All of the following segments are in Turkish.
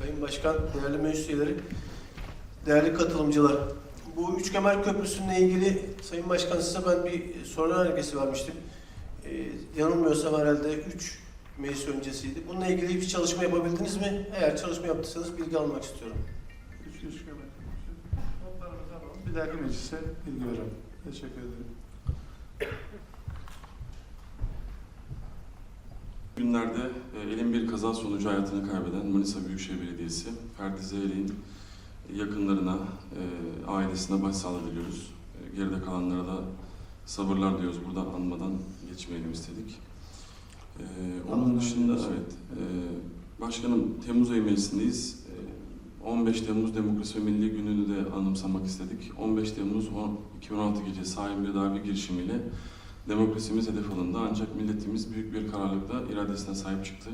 Sayın Başkan, değerli meclis üyeleri, değerli katılımcılar. Bu Üç Kemer Köprüsü'nle ilgili Sayın Başkan size ben bir soru önergesi vermiştim. Ee, yanılmıyorsam herhalde 3 meclis öncesiydi. Bununla ilgili bir çalışma yapabildiniz mi? Eğer çalışma yaptıysanız bilgi almak istiyorum. Üç üç. Notlarımızı alalım. Bir dahaki meclise bilgi verelim. Teşekkür ederim. Günlerde e, elin bir kaza sonucu hayatını kaybeden Manisa Büyükşehir Belediyesi Ferdi Zeyrek'in yakınlarına, e, ailesine başsağlığı diliyoruz. E, Geride kalanlara da sabırlar diliyoruz. Buradan anmadan geçmeyelim istedik. Onun dışında evet, Başkanım Temmuz ayı meclisindeyiz. E, 15 Temmuz Demokrasi ve Milli Günü'nü de anımsamak istedik. 15 Temmuz 10 2016 gecesi hain bir darbe girişimiyle Demokrasimiz hedef alındı ancak milletimiz büyük bir kararlılıkla iradesine sahip çıktı.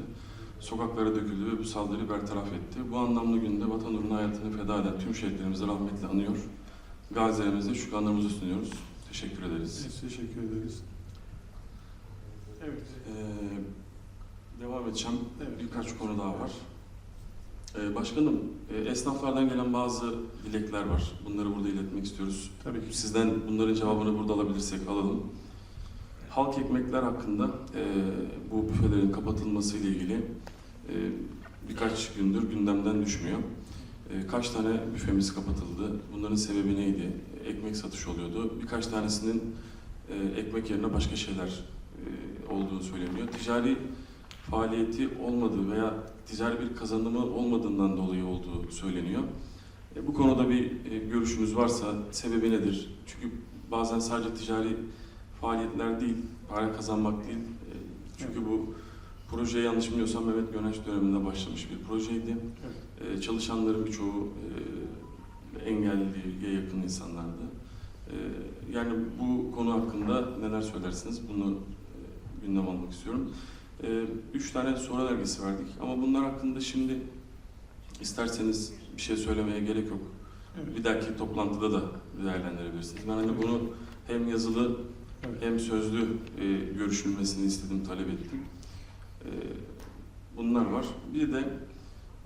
Sokaklara döküldü ve bu saldırıyı bertaraf etti. Bu anlamlı günde vatan uğruna hayatını feda eden tüm şehitlerimizi rahmetle anıyor. Gazilerimize şükranlarımızı sunuyoruz. Teşekkür ederiz. Biz teşekkür ederiz. Evet. Ee, devam edeceğim. Evet. Birkaç konu daha var. Ee, başkanım, e, esnaflardan gelen bazı dilekler var. Bunları burada iletmek istiyoruz. Tabii ki. Sizden bunların cevabını burada alabilirsek alalım. Halk ekmekler hakkında e, bu büfelerin kapatılması ile ilgili e, birkaç gündür gündemden düşmüyor. E, kaç tane büfemiz kapatıldı? Bunların sebebi neydi? Ekmek satışı oluyordu. Birkaç tanesinin e, ekmek yerine başka şeyler e, olduğu söyleniyor. Ticari faaliyeti olmadığı veya ticari bir kazanımı olmadığından dolayı olduğu söyleniyor. E, bu konuda bir e, görüşünüz varsa sebebi nedir? Çünkü bazen sadece ticari faaliyetler değil, para kazanmak değil. E, çünkü bu proje yanlış bilmiyorsam Mehmet Göneş döneminde başlamış bir projeydi. E, çalışanların birçoğu e, engelliye yakın insanlardı. E, yani bu konu hakkında neler söylersiniz? Bunu e, gündem almak istiyorum. E, üç tane soru önergesi verdik ama bunlar hakkında şimdi isterseniz bir şey söylemeye gerek yok. Evet. Bir dahaki toplantıda da değerlendirebilirsiniz. Ben hani bunu hem yazılı Hem sözlü e, görüşülmesini istedim, talep ettim. E, bunlar var. Bir de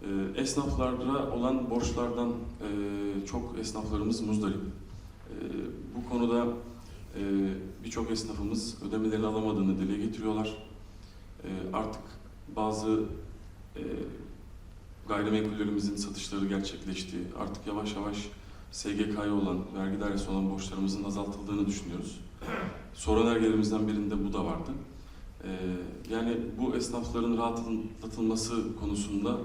e, esnaflara olan borçlardan e, çok esnaflarımız muzdarip. E, bu konuda e, birçok esnafımız ödemelerini alamadığını dile getiriyorlar. E, artık bazı e, gayrimenkullerimizin satışları gerçekleşti. Artık yavaş yavaş SGK'ya olan, vergi dairesi olan borçlarımızın azaltıldığını düşünüyoruz. Soru önergelerimizden birinde bu da vardı. Ee, yani bu esnafların rahatlatılması konusunda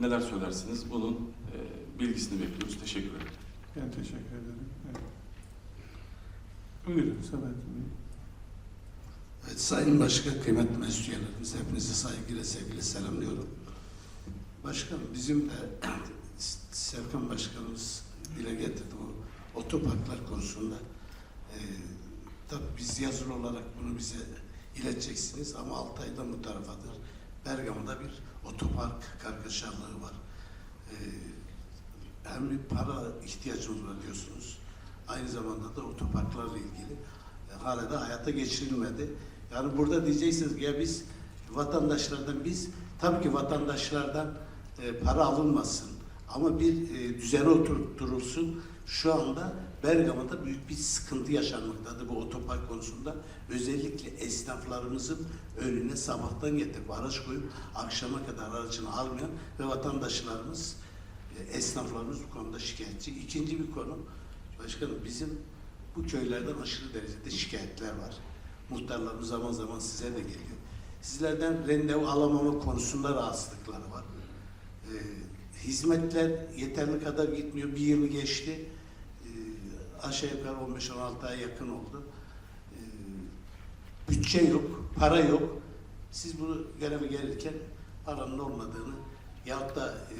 neler söylersiniz? Bunun e, bilgisini bekliyoruz. Teşekkür ederim. Ben teşekkür ederim. Evet. Buyurun Sabahattin Bey. Evet, Sayın Başkan, kıymetli meclis üyelerimiz, hepinizi saygıyla, sevgiyle selamlıyorum. Başkanım, bizim de Serkan Başkanımız dile getirdi bu otoparklar konusunda. Ee, tabii biz yazılı olarak bunu bize ileteceksiniz ama Altay'dan bu tarafadır. Bergama'da bir otopark kargaşalığı var. Ee, hem bir para ihtiyacımız var diyorsunuz. Aynı zamanda da otoparklarla ilgili e, hala da hayata geçirilmedi. Yani burada diyeceksiniz ki ya biz vatandaşlardan biz tabii ki vatandaşlardan e, para alınmasın ama bir e, düzene oturtulsun. Şu anda Bergama'da büyük bir sıkıntı yaşanmaktadır bu otopark konusunda. Özellikle esnaflarımızın önüne sabahtan getirip araç koyup akşama kadar aracını almayan ve vatandaşlarımız, e, esnaflarımız bu konuda şikayetçi. İkinci bir konu, başkanım bizim bu köylerden aşırı derecede şikayetler var. Muhtarlarımız zaman zaman size de geliyor. Sizlerden randevu alamama konusunda rahatsızlıkları var. Ee, hizmetler yeterli kadar gitmiyor. Bir yılı geçti. Aşağı yukarı 15-16 ay yakın oldu. Ee, bütçe yok, para yok. Siz bunu göreve gelirken paranın olmadığını yahut da e,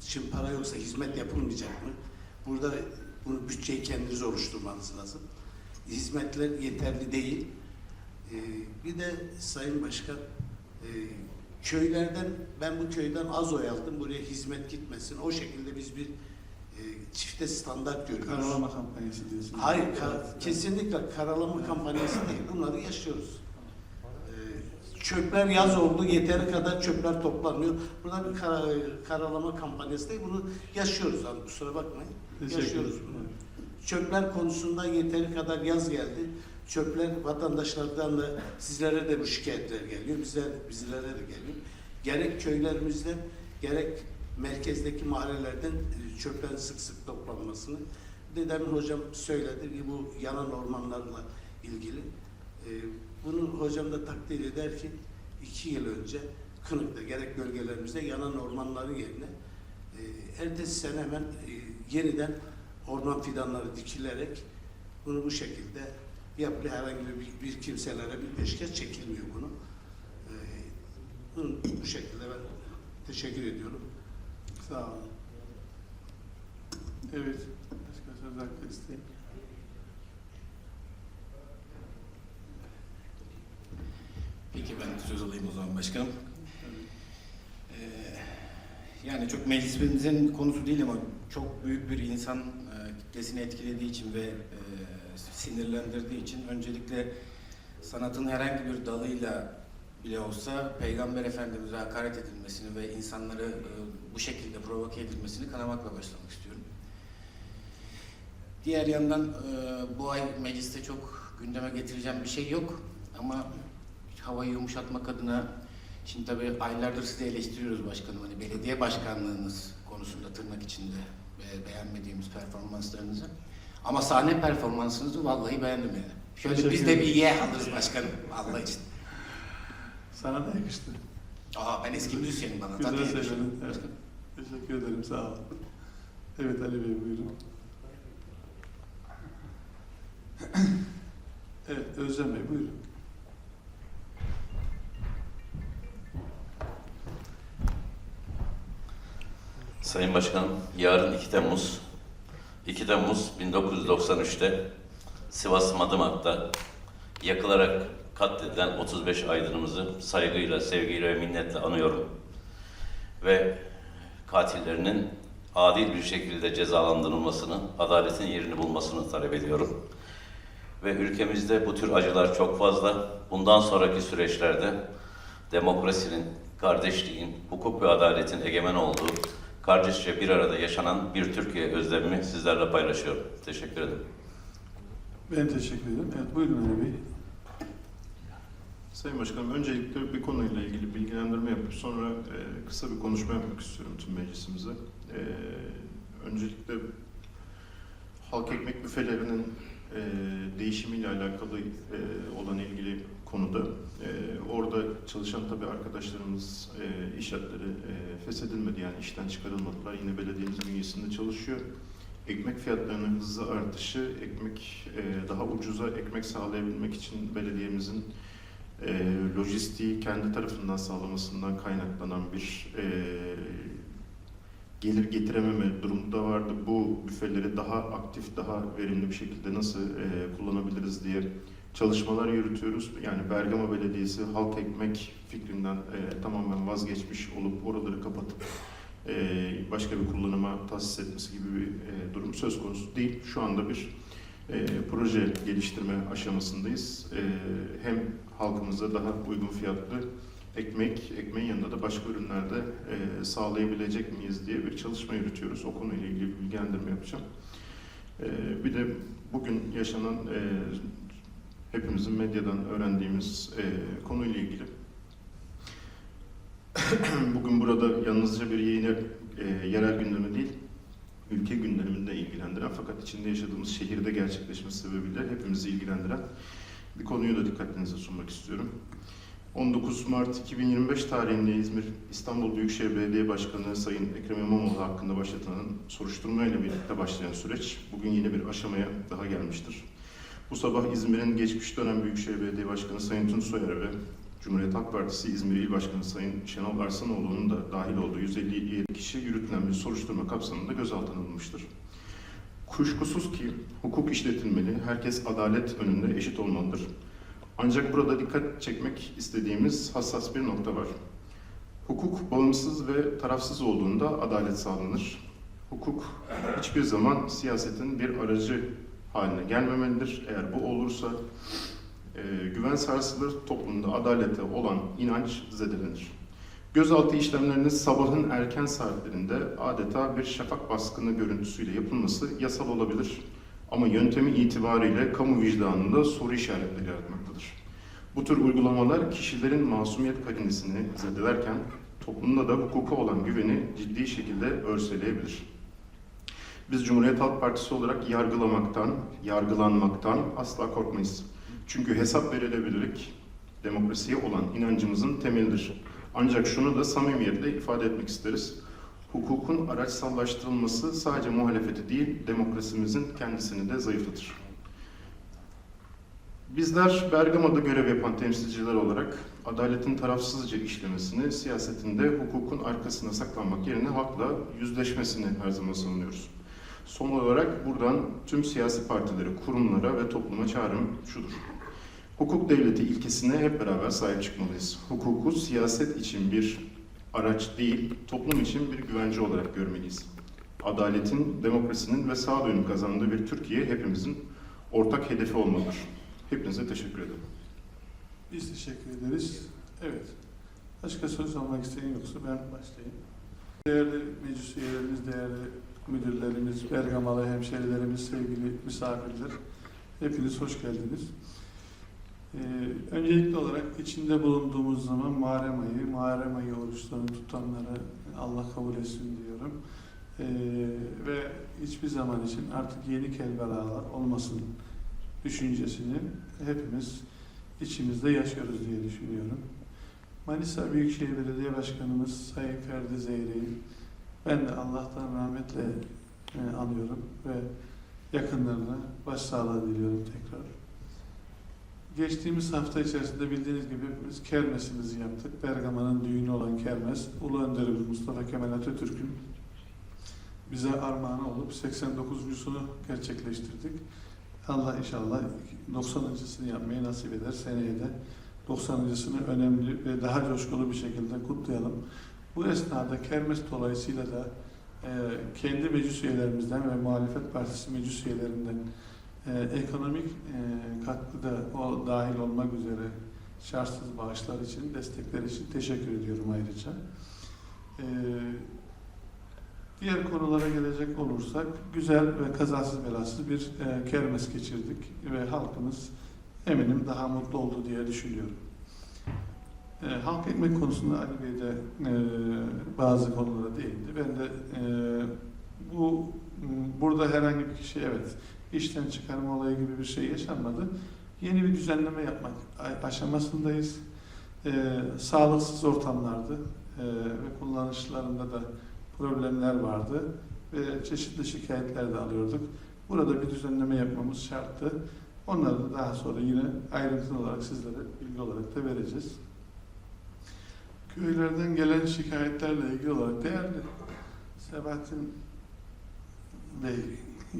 şimdi para yoksa hizmet yapılmayacak mı? Burada bunu bütçeyi kendiniz oluşturmanız lazım. Hizmetler yeterli değil. Ee, bir de Sayın Başkan, e, köylerden, ben bu köyden az oy aldım, buraya hizmet gitmesin. O şekilde biz bir çifte standart görüyoruz. Karalama kampanyası diyorsunuz. Hayır, kar- kesinlikle karalama kampanyası değil. Bunları yaşıyoruz. Ee, çöpler yaz oldu, yeteri kadar çöpler toplanmıyor. Burada bir kara, karalama kampanyası değil, bunu yaşıyoruz abi, kusura bakmayın. Teşekkür Yaşıyoruz bunu. Çöpler konusunda yeteri kadar yaz geldi. Çöpler vatandaşlardan da sizlere de bu şikayetler geliyor, bize, bizlere de geliyor. Gerek köylerimizden, gerek merkezdeki mahallelerden e, çöplerin sık sık toplanmasını. Bir de demin hocam söyledi ki bu yanan ormanlarla ilgili. E, Bunu hocam da takdir eder ki iki yıl önce Kınık'ta gerek bölgelerimizde yanan ormanların yerine e, ertesi sene hemen yeniden orman fidanları dikilerek bunu bu şekilde yapılıyor. Herhangi bir, bir kimselere bir peşkeş çekilmiyor bunu. Bunu bu şekilde ben teşekkür ediyorum. Sağ olun. Evet. Başka söz hakkı isteyin. Peki ben söz alayım o zaman başkanım. Ee, yani çok meclisimizin konusu değil ama çok büyük bir insan e, kitlesini etkilediği için ve e, sinirlendirdiği için öncelikle sanatın herhangi bir dalıyla bile olsa Peygamber Efendimiz'e hakaret edilmesini ve insanları e, bu şekilde provoke edilmesini kanamakla başlamak istiyorum. Diğer yandan e, bu ay mecliste çok gündeme getireceğim bir şey yok ama havayı yumuşatmak adına şimdi tabii aylardır sizi eleştiriyoruz başkanım hani belediye başkanlığınız konusunda tırnak içinde be- beğenmediğimiz performanslarınızı. Ama sahne performansınızı vallahi beğendim yani. Şöyle Teşekkür biz de bir ye alırız başkanım Allah için. Sana da yakıştı. Aa ben eski müzisyenim bana. Güzel söyledin, evet. Teşekkür ederim. Sağ olun. Evet Ali Bey buyurun. Evet Özlem Bey buyurun. Sayın Başkanım, yarın 2 Temmuz, 2 Temmuz 1993'te Sivas Madımak'ta yakılarak katledilen 35 aydınımızı saygıyla, sevgiyle ve minnetle anıyorum. Ve katillerinin adil bir şekilde cezalandırılmasını, adaletin yerini bulmasını talep ediyorum. Ve ülkemizde bu tür acılar çok fazla. Bundan sonraki süreçlerde demokrasinin, kardeşliğin, hukuk ve adaletin egemen olduğu, kardeşçe bir arada yaşanan bir Türkiye özlemimi sizlerle paylaşıyorum. Teşekkür ederim. Ben teşekkür ederim. Evet buyurun Ali Bey. Sayın Başkanım, öncelikle bir konuyla ilgili bilgilendirme sonra e, kısa bir konuşma yapmak istiyorum tüm meclisimize. E, öncelikle halk ekmek büfelerinin e, değişimiyle alakalı e, olan ilgili konuda e, orada çalışan tabii arkadaşlarımız e, iş hatları e, feshedilmedi yani işten çıkarılmadılar. Yine belediyemiz bünyesinde çalışıyor. Ekmek fiyatlarının hızlı artışı, ekmek e, daha ucuza ekmek sağlayabilmek için belediyemizin e, lojistiği kendi tarafından sağlamasından kaynaklanan bir e, gelir getirememe durumu da vardı. Bu büfeleri daha aktif, daha verimli bir şekilde nasıl e, kullanabiliriz diye çalışmalar yürütüyoruz. Yani Bergama Belediyesi halk ekmek fikrinden e, tamamen vazgeçmiş olup oraları kapatıp e, başka bir kullanıma tahsis etmesi gibi bir e, durum söz konusu değil. Şu anda bir e, proje geliştirme aşamasındayız. E, hem halkımıza daha uygun fiyatlı ekmek, ekmeğin yanında da başka ürünlerde e, sağlayabilecek miyiz diye bir çalışma yürütüyoruz. O konuyla ilgili bir bilgilendirme yapacağım. E, bir de bugün yaşanan e, hepimizin medyadan öğrendiğimiz e, konuyla ilgili bugün burada yalnızca bir yayını e, yerel gündemi değil, ülke gündemini de ilgilendiren fakat içinde yaşadığımız şehirde gerçekleşmesi sebebiyle hepimizi ilgilendiren bir konuyu da dikkatinize sunmak istiyorum. 19 Mart 2025 tarihinde İzmir İstanbul Büyükşehir Belediye Başkanı Sayın Ekrem İmamoğlu hakkında başlatılan soruşturmayla birlikte başlayan süreç bugün yeni bir aşamaya daha gelmiştir. Bu sabah İzmir'in geçmiş dönem Büyükşehir Belediye Başkanı Sayın Tunç Soyer ve Cumhuriyet Halk Partisi İzmir İl Başkanı Sayın Şenol Arsanoğlu'nun da dahil olduğu 157 kişi yürütülen bir soruşturma kapsamında gözaltına alınmıştır. Kuşkusuz ki hukuk işletilmeli, herkes adalet önünde eşit olmalıdır. Ancak burada dikkat çekmek istediğimiz hassas bir nokta var. Hukuk bağımsız ve tarafsız olduğunda adalet sağlanır. Hukuk hiçbir zaman siyasetin bir aracı haline gelmemelidir. Eğer bu olursa e, güven sarsılır, toplumda adalete olan inanç zedelenir. Gözaltı işlemlerinin sabahın erken saatlerinde adeta bir şafak baskını görüntüsüyle yapılması yasal olabilir. Ama yöntemi itibariyle kamu vicdanında soru işaretleri yaratmaktadır. Bu tür uygulamalar kişilerin masumiyet karinesini zedelerken toplumda da hukuka olan güveni ciddi şekilde örseleyebilir. Biz Cumhuriyet Halk Partisi olarak yargılamaktan, yargılanmaktan asla korkmayız. Çünkü hesap verilebilirlik demokrasiye olan inancımızın temelidir. Ancak şunu da samimiyetle ifade etmek isteriz. Hukukun araçsallaştırılması sadece muhalefeti değil, demokrasimizin kendisini de zayıflatır. Bizler Bergama'da görev yapan temsilciler olarak adaletin tarafsızca işlemesini, siyasetinde hukukun arkasına saklanmak yerine halkla yüzleşmesini her zaman savunuyoruz. Son olarak buradan tüm siyasi partilere, kurumlara ve topluma çağrım şudur. Hukuk devleti ilkesine hep beraber sahip çıkmalıyız. Hukuku siyaset için bir araç değil, toplum için bir güvence olarak görmeliyiz. Adaletin, demokrasinin ve sağduyunun kazandığı bir Türkiye hepimizin ortak hedefi olmalıdır. Hepinize teşekkür ederim. Biz teşekkür ederiz. Evet. Başka söz almak isteyen yoksa ben başlayayım. Değerli meclis üyelerimiz, değerli müdürlerimiz, Bergamalı hemşerilerimiz, sevgili misafirler. Hepiniz hoş geldiniz. Ee, öncelikli olarak içinde bulunduğumuz zaman Muharrem ayı, Muharrem ayı oruçlarını tutanları Allah kabul etsin diyorum. Ee, ve hiçbir zaman için artık yeni kelbelalar olmasın düşüncesini hepimiz içimizde yaşıyoruz diye düşünüyorum. Manisa Büyükşehir Belediye Başkanımız Sayın Ferdi Zeyre'yi ben de Allah'tan rahmetle e, anıyorum ve yakınlarına başsağlığı diliyorum tekrar. Geçtiğimiz hafta içerisinde bildiğiniz gibi hepimiz kermesimizi yaptık. Bergama'nın düğünü olan kermes, Ulu Önderimiz Mustafa Kemal Atatürk'ün bize armağanı olup 89.sunu gerçekleştirdik. Allah inşallah 90.sını yapmayı nasip eder. Seneye de 90.sını önemli ve daha coşkulu bir şekilde kutlayalım. Bu esnada kermes dolayısıyla da e, kendi meclis üyelerimizden ve muhalefet partisi meclis üyelerinden e, ekonomik e, katkı da o dahil olmak üzere şartsız bağışlar için, destekler için teşekkür ediyorum ayrıca. E, Diğer konulara gelecek olursak güzel ve kazasız belasız bir e, kermes geçirdik ve halkımız eminim daha mutlu oldu diye düşünüyorum. E, halk ekmek konusunda Ali Bey de e, bazı konulara değindi. Ben de e, bu burada herhangi bir kişi evet işten çıkarma olayı gibi bir şey yaşanmadı. Yeni bir düzenleme yapmak aşamasındayız. E, sağlıksız ortamlardı e, ve kullanışlarında da problemler vardı ve çeşitli şikayetler de alıyorduk. Burada bir düzenleme yapmamız şarttı. Onları da daha sonra yine ayrıntılı olarak sizlere bilgi olarak da vereceğiz. Köylerden gelen şikayetlerle ilgili olarak değerli Sebahattin Bey,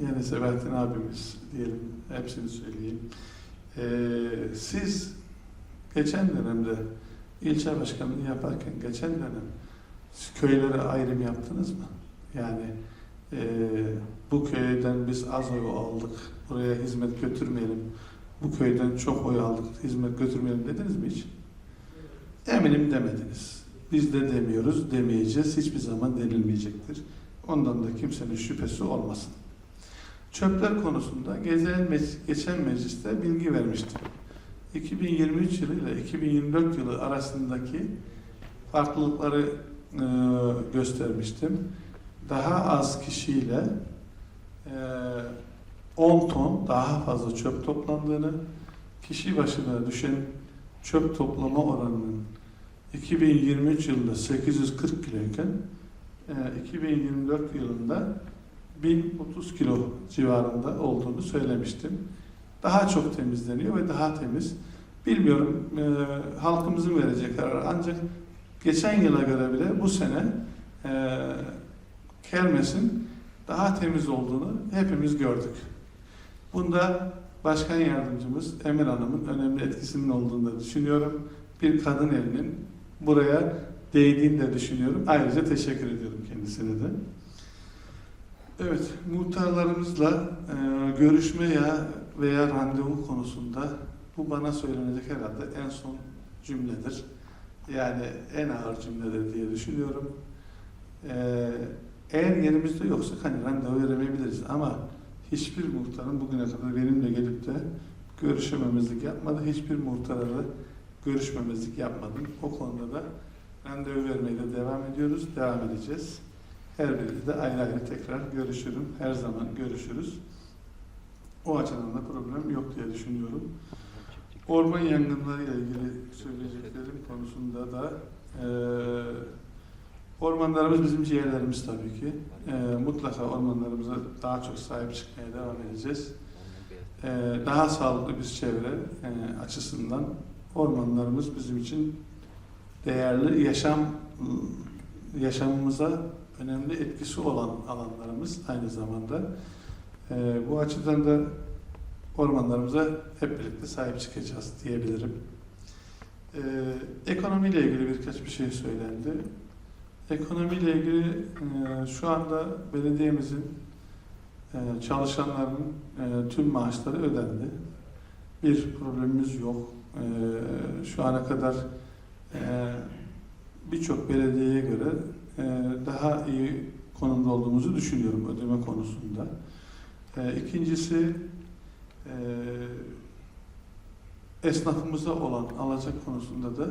yani Sebahattin abimiz diyelim, hepsini söyleyeyim. Ee, siz geçen dönemde ilçe başkanlığı yaparken geçen dönem köylere ayrım yaptınız mı? Yani e, bu köyden biz az oy aldık, buraya hizmet götürmeyelim. Bu köyden çok oy aldık, hizmet götürmeyelim dediniz mi hiç? Eminim demediniz. Biz de demiyoruz, demeyeceğiz. Hiçbir zaman denilmeyecektir. Ondan da kimsenin şüphesi olmasın. Çöpler konusunda gezen geçen mecliste bilgi vermiştim. 2023 yılı ile 2024 yılı arasındaki farklılıkları e, göstermiştim. Daha az kişiyle e, 10 ton daha fazla çöp toplandığını, kişi başına düşen çöp toplama oranının 2023 yılında 840 kiloyken e, 2024 yılında 1030 kilo civarında olduğunu söylemiştim. Daha çok temizleniyor ve daha temiz. Bilmiyorum e, halkımızın vereceği karar ancak geçen yıla göre bile bu sene e, kermesin daha temiz olduğunu hepimiz gördük. Bunda başkan yardımcımız Emel Hanım'ın önemli etkisinin olduğunu da düşünüyorum. Bir kadın elinin buraya değdiğini de düşünüyorum. Ayrıca teşekkür ediyorum kendisine de. Evet, muhtarlarımızla e, görüşme ya veya randevu konusunda Bu bana söylenecek herhalde en son cümledir. Yani en ağır cümledir diye düşünüyorum. Ee, eğer yerimizde yoksa hani randevu veremeyebiliriz ama hiçbir muhtarın bugüne kadar benimle gelip de görüşememezlik yapmadı. Hiçbir muhtara da görüşmemezlik yapmadım. O konuda da randevu vermeye de devam ediyoruz, devam edeceğiz. Her biriyle de ayrı ayrı tekrar görüşürüm. Her zaman görüşürüz. O açıdan da problem yok diye düşünüyorum. Orman yangınları ile ilgili söyleyeceklerim konusunda da eee ormanlarımız bizim ciğerlerimiz tabii ki. Eee, mutlaka ormanlarımıza daha çok sahip çıkmaya devam edeceğiz. Eee, daha sağlıklı bir çevre eee, açısından ormanlarımız bizim için değerli yaşam yaşamımıza önemli etkisi olan alanlarımız aynı zamanda. Eee, bu açıdan da ormanlarımıza hep birlikte sahip çıkacağız diyebilirim. Ee, ekonomiyle ilgili birkaç bir şey söylendi. Ekonomiyle ilgili e, şu anda belediyemizin e, çalışanların e, tüm maaşları ödendi. Bir problemimiz yok. E, şu ana kadar e, birçok belediyeye göre e, daha iyi konumda olduğumuzu düşünüyorum ödeme konusunda. E, ikincisi e, esnafımıza olan alacak konusunda da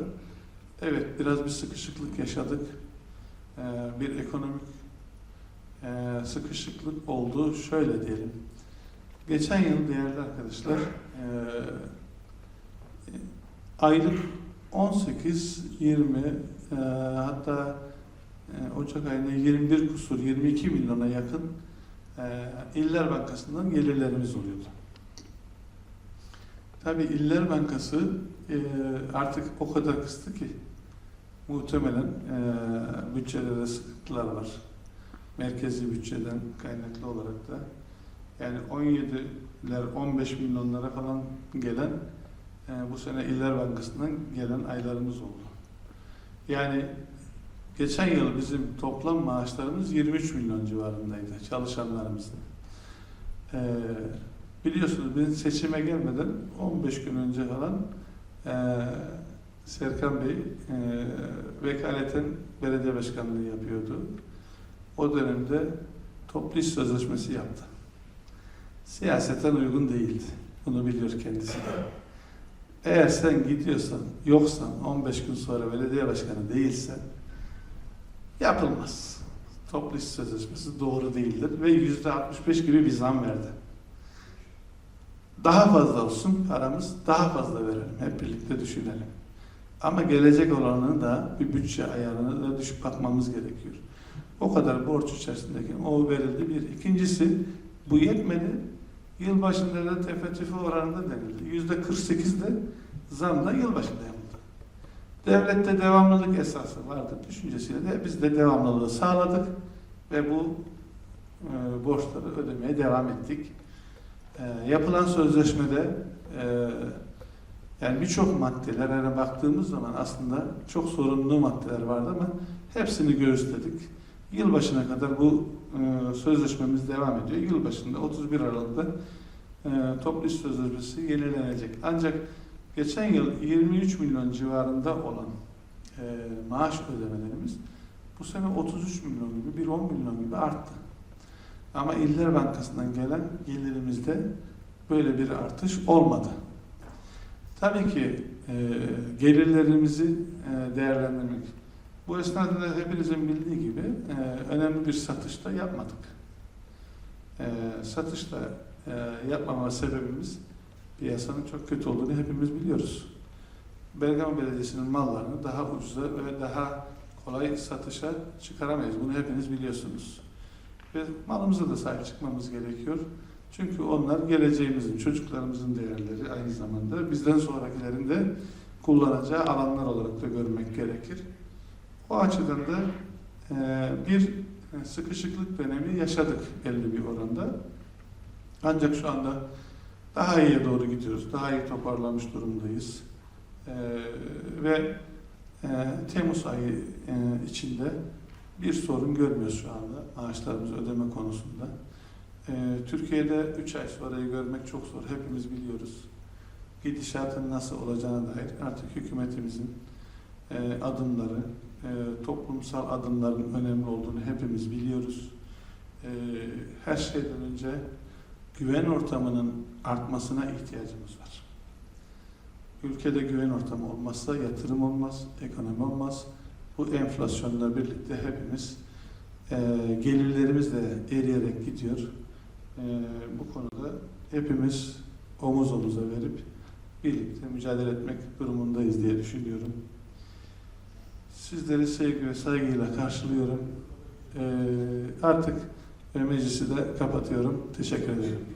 evet biraz bir sıkışıklık yaşadık. E, bir ekonomik e, sıkışıklık oldu. Şöyle diyelim. Geçen yıl değerli arkadaşlar e, aylık 18, 20 e, hatta Ocak ayında 21 kusur 22 milyona yakın e, İller Bankası'ndan gelirlerimiz oluyordu. Tabii İller Bankası e, artık o kadar kıstı ki muhtemelen e, bütçede de sıkıntılar var. Merkezi bütçeden kaynaklı olarak da yani 17'ler 15 milyonlara falan gelen e, bu sene İller Bankası'ndan gelen aylarımız oldu. Yani geçen yıl bizim toplam maaşlarımız 23 milyon civarındaydı çalışanlarımızın. Ee, biliyorsunuz ben seçime gelmeden 15 gün önce falan e, Serkan Bey e, vekaleten belediye başkanlığı yapıyordu. O dönemde toplu iş sözleşmesi yaptı. Siyaseten uygun değildi. Bunu biliyor kendisi de. Eğer sen gidiyorsan, yoksan, 15 gün sonra belediye başkanı değilsen yapılmaz. Toplu iş sözleşmesi doğru değildir ve yüzde 65 gibi bir zam verdi. Daha fazla olsun paramız, daha fazla verelim. Hep birlikte düşünelim. Ama gelecek olanını da bir bütçe ayarını da düşüp bakmamız gerekiyor. O kadar borç içerisindeki o verildi bir. İkincisi bu yetmedi. Yıl başında da tefe oranında denildi. Yüzde 48 de zam da yıl başında yapıldı. Devlette devamlılık esası vardır düşüncesiyle de biz de devamlılığı sağladık ve bu e, borçları ödemeye devam ettik. E, yapılan sözleşmede e, yani birçok maddelere baktığımız zaman aslında çok sorunlu maddeler vardı ama hepsini göğüsledik. Yılbaşına kadar bu e, sözleşmemiz devam ediyor. Yılbaşında 31 Aralık'ta e, toplu iş sözleşmesi yenilenecek. Ancak geçen yıl 23 milyon civarında olan e, maaş ödemelerimiz bu sene 33 milyon gibi, bir 10 milyon gibi arttı. Ama İller Bankası'ndan gelen gelirimizde böyle bir artış olmadı. Tabii ki e, gelirlerimizi e, değerlendirmek. Bu esnada da hepinizin bildiği gibi e, önemli bir satışta yapmadık. E, satışta e, yapmama sebebimiz piyasanın çok kötü olduğunu hepimiz biliyoruz. Bergama Belediyesi'nin mallarını daha ucuza ve daha kolay satışa çıkaramayız. Bunu hepiniz biliyorsunuz. Ve malımıza da sahip çıkmamız gerekiyor. Çünkü onlar geleceğimizin, çocuklarımızın değerleri aynı zamanda bizden sonrakilerin de kullanacağı alanlar olarak da görmek gerekir. O açıdan da e, bir sıkışıklık dönemi yaşadık belli bir oranda. Ancak şu anda daha iyiye doğru gidiyoruz. Daha iyi toparlamış durumdayız. E, ve e, Temmuz ayı e, içinde bir sorun görmüyoruz şu anda maaşlarımızı ödeme konusunda. Ee, Türkiye'de 3 ay sonrayı görmek çok zor. Hepimiz biliyoruz. gidişatın nasıl olacağına dair artık hükümetimizin e, adımları, e, toplumsal adımların önemli olduğunu hepimiz biliyoruz. E, her şeyden önce güven ortamının artmasına ihtiyacımız var. Ülkede güven ortamı olmazsa yatırım olmaz, ekonomi olmaz. Bu enflasyonla birlikte hepimiz e, gelirlerimiz de eriyerek gidiyor. E, bu konuda hepimiz omuz omuza verip birlikte mücadele etmek durumundayız diye düşünüyorum. Sizleri sevgi ve saygıyla karşılıyorum. E, artık meclisi de kapatıyorum. Teşekkür ederim.